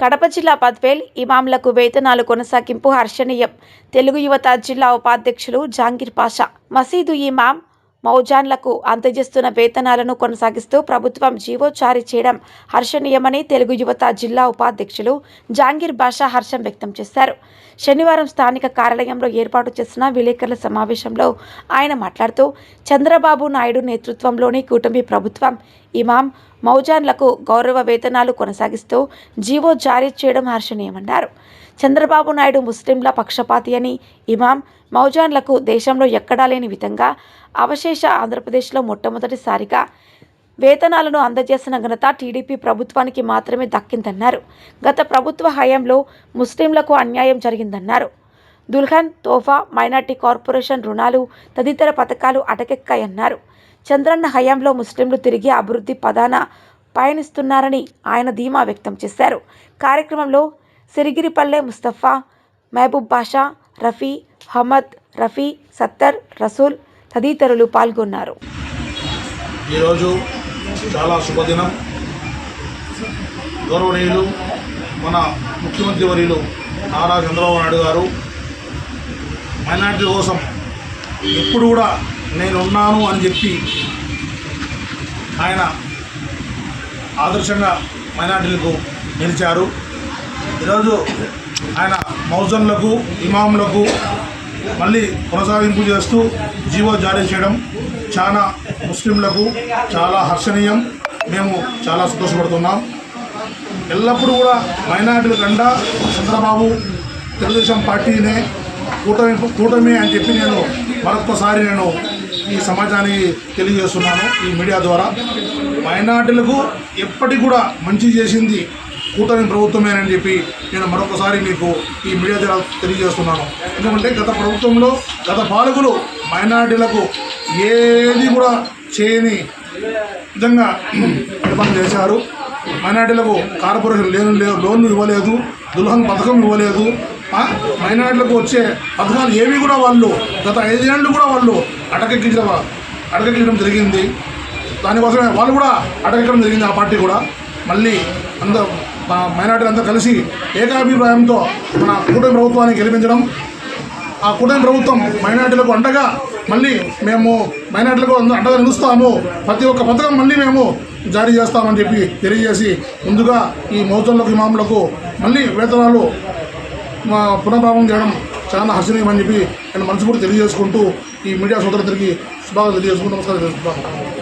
కడప జిల్లా పద్వేల్ ఇమాంలకు వేతనాలు కొనసాగింపు హర్షణీయం. తెలుగు యువత జిల్లా ఉపాధ్యక్షులు జాంగీర్ పాషా. మసీదు ఇమాం మౌజాన్లకు అందజేస్తున్న వేతనాలను కొనసాగిస్తూ ప్రభుత్వం జీవో జారీ చేయడం హర్షణీయమని తెలుగు యువత జిల్లా ఉపాధ్యక్షులు జాంగీర్ బాషా హర్షం వ్యక్తం చేశారు. శనివారం స్థానిక కార్యాలయంలో ఏర్పాటు చేసిన విలేకరుల సమావేశంలో ఆయన మాట్లాడుతూ చంద్రబాబు నాయుడు నేతృత్వంలోని కూటమి ప్రభుత్వం ఇమాం మౌజాన్లకు గౌరవ వేతనాలు కొనసాగిస్తూ జీవో జారీ చేయడం హర్షణీయమన్నారు. చంద్రబాబు నాయుడు ముస్లింల పక్షపాతి అని ఇమాం మౌజాన్లకు దేశంలో ఎక్కడా లేని విధంగా అవశేష ఆంధ్రప్రదేశ్లో మొట్టమొదటిసారిగా వేతనాలను అందజేసిన ఘనత టీడీపీ ప్రభుత్వానికి మాత్రమే దక్కిందన్నారు. గత ప్రభుత్వ హయాంలో ముస్లింలకు అన్యాయం జరిగిందన్నారు. దుల్హన్ తోఫా మైనార్టీ కార్పొరేషన్ రుణాలు తదితర పథకాలు అటకెక్కాయన్నారు. చంద్రన్న హయాంలో ముస్లింలు తిరిగి అభివృద్ధి పదాన పయనిస్తున్నారని ఆయన ధీమా వ్యక్తం చేశారు. కార్యక్రమంలో సిరిగిరిపల్లె ముస్తఫా మహబూబ్ బాషా రఫీ హమద్ రఫీ సత్తర్ రసూల్ తదితరులు పాల్గొన్నారు. ఈరోజు చాలా శుభదినం. గౌరవనీయులు మన ముఖ్యమంత్రి వర్యులు నారా చంద్రబాబు నాయుడు గారు మైనార్టీ కోసం ఎప్పుడు కూడా నేను ఉన్నాను అని చెప్పి ఆయన ఆదర్శంగా మైనార్టీలకు నిలిచారు. ఈరోజు ఆయన మౌజన్లకు ఇమాములకు మళ్ళీ కొనసాగింపు చేస్తూ జీవో జారీ చేయడం చాలా ముస్లింలకు చాలా హర్షణీయం. మేము చాలా సంతోషపడుతున్నాం. ఎల్లప్పుడూ కూడా మైనార్టీల కండా చంద్రబాబు తెలుగుదేశం పార్టీనే కూటమి కూటమి అని చెప్పి నేను మరొక్కసారి నేను ఈ సమాజానికి తెలియజేస్తున్నాను ఈ మీడియా ద్వారా. మైనార్టీలకు ఎప్పటికి కూడా మంచి చేసింది కూటమి ప్రభుత్వమేనని చెప్పి నేను మరొకసారి మీకు ఈ మీడియా ద్వారా తెలియజేస్తున్నాను. ఎందుకంటే గత ప్రభుత్వంలో గత పాలకులు మైనార్టీలకు ఏది కూడా చేయని విధంగా నిర్మాణం చేశారు. మైనార్టీలకు కార్పొరేషన్ లేను లేదు లోన్లు ఇవ్వలేదు దుల్హన్ పథకం ఇవ్వలేదు. మైనార్టీలకు వచ్చే పథకాలు ఏవి కూడా వాళ్ళు గత ఐదేళ్ళు కూడా వాళ్ళు అటకెక్కించడం అటకెక్కించడం జరిగింది. దానికోసమే వాళ్ళు కూడా అటకెక్కడం జరిగింది ఆ పార్టీ కూడా. మళ్ళీ అంద మా మైనార్టీలు అంతా కలిసి ఏకాభిప్రాయంతో మన కూటమి ప్రభుత్వాన్ని గెలిపించడం. ఆ కూటమి ప్రభుత్వం మైనార్టీలకు అండగా మళ్ళీ మేము మైనార్టీలకు అంద- అండగా నిలుస్తాము. ప్రతి ఒక్క పథకం మళ్ళీ మేము జారీ చేస్తామని చెప్పి తెలియజేసి ముందుగా ఈ మౌజన్లకు ఇమాములకు మళ్ళీ వేతనాలు మా పునఃప్రారంభం చేయడం చాలా హర్షణీయమని చెప్పి నేను మనసు కూడా తెలియజేసుకుంటూ ఈ మీడియా సోదరులందరికీ శుభాకాంక్షలు తెలియజేసుకుంటూ నమస్కారం చేసుకుంటాను